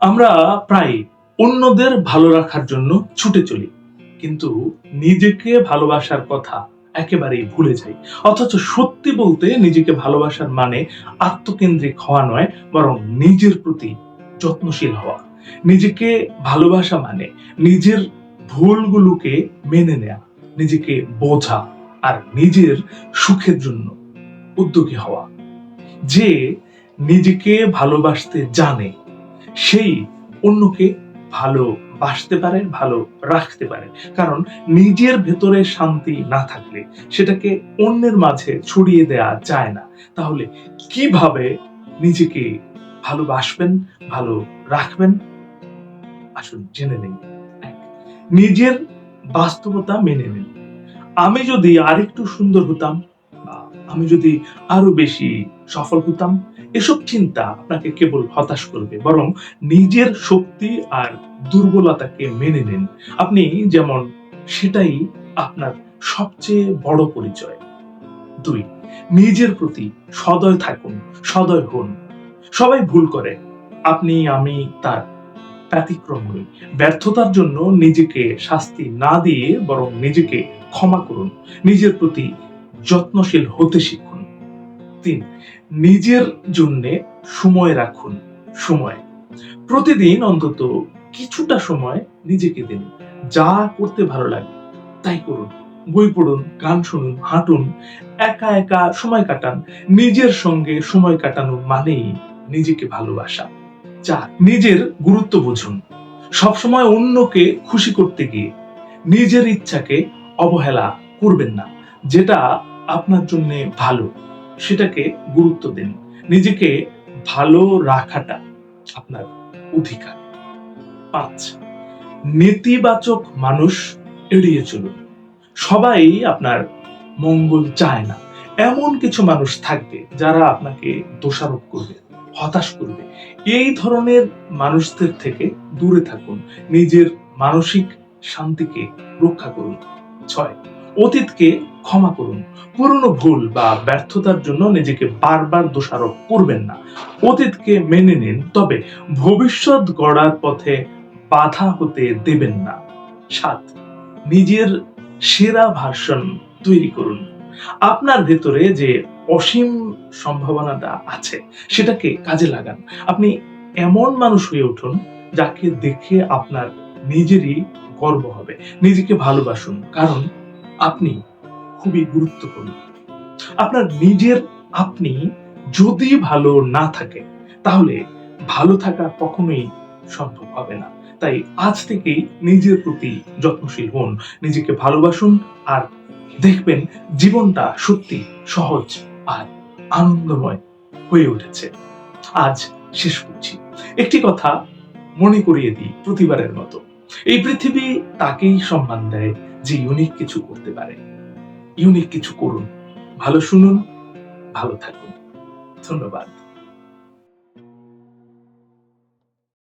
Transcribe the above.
আমরা প্রায় অন্যদের ভালো রাখার জন্য ছুটে চলি, কিন্তু নিজেকে ভালোবাসার কথা একেবারেই ভুলে যাই। অথচ সত্যি বলতে নিজেকে ভালোবাসার মানে আত্মকেন্দ্রিক হওয়া নয়, বরং নিজের প্রতি যত্নশীল হওয়া। নিজেকে ভালোবাসা মানে নিজের ভুলগুলোকে মেনে নেয়া, নিজেকে বোঝা আর নিজের সুখের জন্য উদ্যোগী হওয়া। যে নিজেকে ভালোবাসতে জানে সেই অন্যকে ভালোবাসতে পারে, ভালো রাখতে পারে। কারণ নিজের ভেতরে শান্তি না থাকলে সেটাকে অন্যের মাঝে ছড়িয়ে দেয়া যায় না। তাহলে কীভাবে নিজেকে ভালোবাসবেন ভালো রাখবেন? আসুন জেনে নিন নিজের বাস্তবতা মেনে নিন। আমি যদি আরেকটু সুন্দর হতাম আমি যদি আরও বেশি সফল হতাম, এসব চিন্তা আপনাকে কেবল হতাশ করবে। বরং নিজের শক্তি আর দুর্বলতাকে মেনে নিন। আপনি যেমন, সেটাই আপনার সবচেয়ে বড় পরিচয়। দুই, নিজের প্রতি সদয় থাকুন, সদয় হন। সবাই ভুল করে। আপনি, আমি তার ব্যতিক্রম নই ব্যর্থতার জন্য নিজেকে শাস্তি না দিয়ে বরং নিজেকে ক্ষমা করুন। নিজের প্রতি যত্নশীল হতে শিখুন। তিন, নিজের জন্য সময় রাখুন। সময়। প্রতিদিন অন্তত কিছুটা সময় নিজেকে দিন। যা করতে ভালো লাগে, তাই করুন। বই পড়ুন, গান শুনুন, হাঁটুন, একা একা সময় কাটান। নিজের সঙ্গে সময় কাটানো মানেই নিজেকে ভালোবাসা। চার, নিজের গুরুত্ব বুঝুন। সবসময় অন্যকে খুশি করতে গিয়ে নিজের ইচ্ছাকে অবহেলা করবেন না। যেটা আপনার জন্য ভালো, সেটাকে গুরুত্ব দিন। নিজেকে ভালো রাখাটা আপনার অধিকার। পাঁচ, নেতিবাচক মানুষ এড়িয়ে চলুন। সবাই আপনার মঙ্গল চায় না। এমন কিছু মানুষ থাকবে যারা আপনাকে দোষারোপ করবে, হতাশ করবে। এই ধরনের মানুষদের থেকে দূরে থাকুন। নিজের মানসিক শান্তিকে রক্ষা করুন। ছয় অতীতকে ক্ষমা করুন। পুরনো ভুল বা ব্যর্থতার জন্য নিজেকে বারবার দোষারোপ করবেন না। অতীতকে মেনে নিন, তবে ভবিষ্যৎ গড়ার পথে বাধা হতে দেবেন না। সাত, নিজের সেরা ভার্সন তৈরি করুন। আপনার ভেতরে যে অসীম সম্ভাবনাটা আছে, সেটাকে কাজে লাগান। আপনি এমন মানুষ হয়ে উঠুন, যাকে দেখে আপনার নিজেরই গর্ব হবে। নিজেকে ভালোবাসুন। কারণ আপনি খুবই গুরুত্বপূর্ণ। আপনার নিজের আপনি যদি ভালো না থাকে তাহলে ভালো থাকা কখনোই সম্ভব হবে না। তাই আজ থেকেই নিজের প্রতি যত্নশীল হন, নিজেকে ভালোবাসুন আর দেখবেন জীবনটা সত্যি সহজ আর আনন্দময় হয়ে উঠেছে। আজ শেষ করছি। একটি কথা মনে করিয়ে দিই প্রতিবারের মতো। এই পৃথিবী তাকেই সম্মান দেয় যে ইউনিক কিছু করতে পারে। ইউনিক কিছু করুন। ভালো শুনুন ভালো থাকুন। ধন্যবাদ।